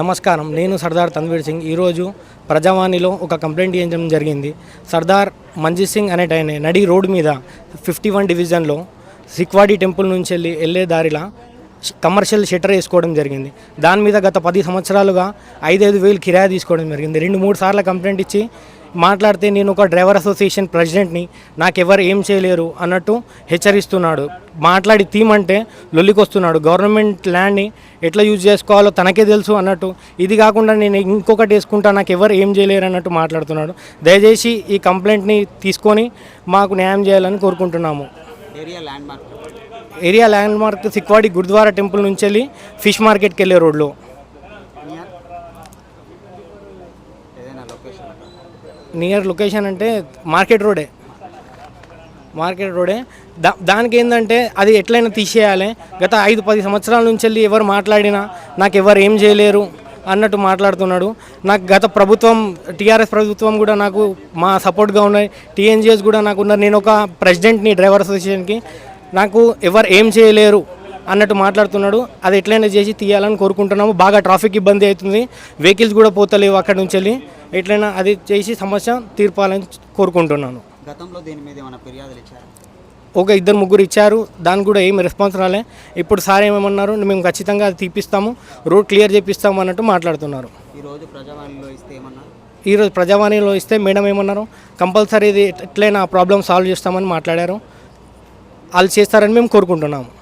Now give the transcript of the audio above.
నమస్కారం. నేను సర్దార్ తన్వీర్ సింగ్. ఈరోజు ప్రజావాణిలో ఒక కంప్లైంట్ ఇవ్వడం జరిగింది. సర్దార్ మంజీత్ సింగ్ అనేట ఆయన నడి రోడ్డు మీద ఫిఫ్టీ వన్ డివిజన్లో సిక్వాడి టెంపుల్ నుంచి వెళ్ళి వెళ్ళే దారిలా కమర్షియల్ షట్టర్ వేసుకోవడం జరిగింది. దాని మీద గత పది సంవత్సరాలుగా ఐదైదు వేలు కిరాయి తీసుకోవడం జరిగింది. రెండు మూడు సార్లు కంప్లైంట్ ఇచ్చి మాట్లాడితే నేను ఒక డ్రైవర్ అసోసియేషన్ ప్రెసిడెంట్ని నాకెవరు ఏం చేయలేరు అన్నట్టు హెచ్చరిస్తున్నాడు. మాట్లాడి తీమంటే లొల్లికొస్తున్నాడు. గవర్నమెంట్ ల్యాండ్ని ఎట్లా యూజ్ చేసుకోవాలో తనకే తెలుసు అన్నట్టు. ఇది కాకుండా నేను ఇంకొకటి వేసుకుంటా నాకు ఎవరు ఏం చేయలేరు అన్నట్టు మాట్లాడుతున్నాడు. దయచేసి ఈ కంప్లైంట్ని తీసుకొని మాకు న్యాయం చేయాలని కోరుకుంటున్నాము. Area landmark. Area landmark సిక్వాడి gurdwara temple నుంచి వెళ్ళి ఫిష్ మార్కెట్కి వెళ్ళే రోడ్లో నియర్ ఏదైనా లొకేషన్ నియర్ లొకేషన్ అంటే మార్కెట్ రోడే మార్కెట్ రోడే దా దానికి ఏంటంటే అది ఎట్లయినా తీసేయాలి. గత ఐదు పది సంవత్సరాల నుంచి వెళ్ళి ఎవరు మాట్లాడినా నాకు ఎవరు ఏం చేయలేరు అన్నట్టు మాట్లాడుతున్నాడు. నాకు గత ప్రభుత్వం టీఆర్ఎస్ ప్రభుత్వం కూడా నాకు మా సపోర్ట్గా ఉన్నాయి. టీఎన్జిఎస్ కూడా నాకు ఉన్నారు. నేను ఒక ప్రెసిడెంట్ని డ్రైవర్ అసోసియేషన్కి. నాకు ఎవరు ఏం చేయలేరు అన్నట్టు మాట్లాడుతున్నాడు. అది ఎట్లయినా చేసి తీయాలని కోరుకుంటున్నాము. బాగా ట్రాఫిక్ ఇబ్బంది అవుతుంది. వెహికల్స్ కూడా పోతలేవు అక్కడి నుంచి వెళ్ళి ఎట్లయినా అది చేసి సమస్య తీర్పాలని కోరుకుంటున్నాను. గతంలో దీని మీద ఏమైనా ఫిర్యాదులు ఇచ్చారు? ఒక ఇద్దరు ముగ్గురు ఇచ్చారు. దానికి కూడా ఏమి రెస్పాన్స్ రాలే. ఇప్పుడు సార్ ఏమన్నారు? మేము ఖచ్చితంగా అది తీపిస్తాము. రోడ్ క్లియర్ చేపిస్తాము అన్నట్టు మాట్లాడుతున్నారు. ఈరోజు ప్రజావాణిలో ఇస్తే ఏమన్నారు? ఈరోజు ప్రజావాణిలో ఇస్తే మేడం ఏమన్నారు? కంపల్సరీ ఇది ఎట్లయినా ఆ ప్రాబ్లమ్ సాల్వ్ చేస్తామని మాట్లాడారు. వాళ్ళు చేస్తారని మేము కోరుకుంటున్నాము.